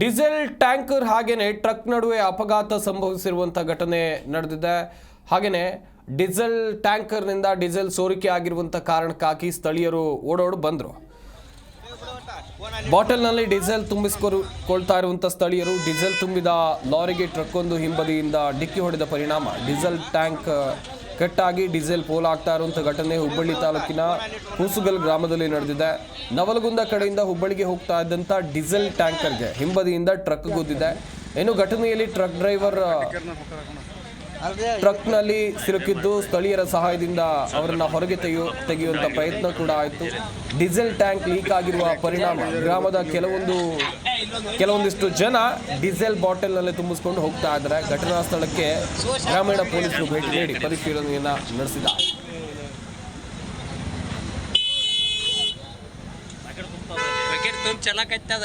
Diesel tanker ಹಾಗೇನೆ truck ನಡುವೆ ಅಪಘಾತ ಸಂಭವಿಸಿರುವಂಥ ಘಟನೆ ನಡೆದಿದೆ. ಹಾಗೇನೆ ಡೀಸೆಲ್ ಟ್ಯಾಂಕರ್ನಿಂದ ಡೀಸೆಲ್ ಸೋರಿಕೆ ಆಗಿರುವಂಥ ಕಾರಣಕ್ಕಾಗಿ ಸ್ಥಳೀಯರು ಓಡೋಡು ಬಂದರು. ಬಾಟಲ್ನಲ್ಲಿ ಡೀಸೆಲ್ ತುಂಬಿಸಿಕೊಳ್ತಾ ಇರುವಂಥ ಸ್ಥಳೀಯರು ಡೀಸೆಲ್ ತುಂಬಿದ ಲಾರಿಗೆ ಟ್ರಕ್ ಒಂದು ಹಿಂಬದಿಯಿಂದ ಡಿಕ್ಕಿ ಹೊಡೆದ ಪರಿಣಾಮ. ಡೀಸೆಲ್ ಟ್ಯಾಂಕ್ ಕಟ್ಟಾಗಿ ಡೀಸೆಲ್ ಪೋಲ್ ಆಗ್ತಾ ಇರುವಂಥ ಘಟನೆ ಹುಬ್ಬಳ್ಳಿ ತಾಲೂಕಿನ ಹುಸುಗಲ್ ಗ್ರಾಮದಲ್ಲಿ ನಡೆದಿದೆ. ನವಲಗುಂದ ಕಡೆಯಿಂದ ಹುಬ್ಬಳ್ಳಿಗೆ ಹೋಗ್ತಾ ಇದ್ದಂಥ ಡೀಸೆಲ್ ಟ್ಯಾಂಕರ್ಗೆ ಹಿಂಬದಿಯಿಂದ ಟ್ರಕ್ ಗುದ್ದಿದೆ. ಇನ್ನು ಘಟನೆಯಲ್ಲಿ ಟ್ರಕ್ ಡ್ರೈವರ್ ಟ್ರಕ್ನಲ್ಲಿ ಸಿಲುಕಿದ್ದು ಸ್ಥಳೀಯರ ಸಹಾಯದಿಂದ ಅವರನ್ನು ಹೊರಗೆ ತೆಗೆಯು ತೆಗೆಯುವಂಥ ಪ್ರಯತ್ನ ಕೂಡ ಆಯಿತು. ಡೀಸೆಲ್ ಟ್ಯಾಂಕ್ ಲೀಕ್ ಆಗಿರುವ ಪರಿಣಾಮ ಗ್ರಾಮದ ಕೆಲವೊಂದು ಕೆಲವೊಂದಿಷ್ಟು ಜನ ಡೀಸೆಲ್ ಬಾಟಲ್ನಲ್ಲಿ ತುಂಬಿಸ್ಕೊಂಡು ಹೋಗ್ತಾ ಇದ್ದಾರೆ. ಘಟನಾ ಸ್ಥಳಕ್ಕೆ ಗ್ರಾಮೀಣ ಪೊಲೀಸರು ಭೇಟಿ ನೀಡಿ ಪರಿಶೀಲನೆಯನ್ನು ನಡೆಸಿದ್ದಾರೆ. ಚಲಾಕತ್ತದ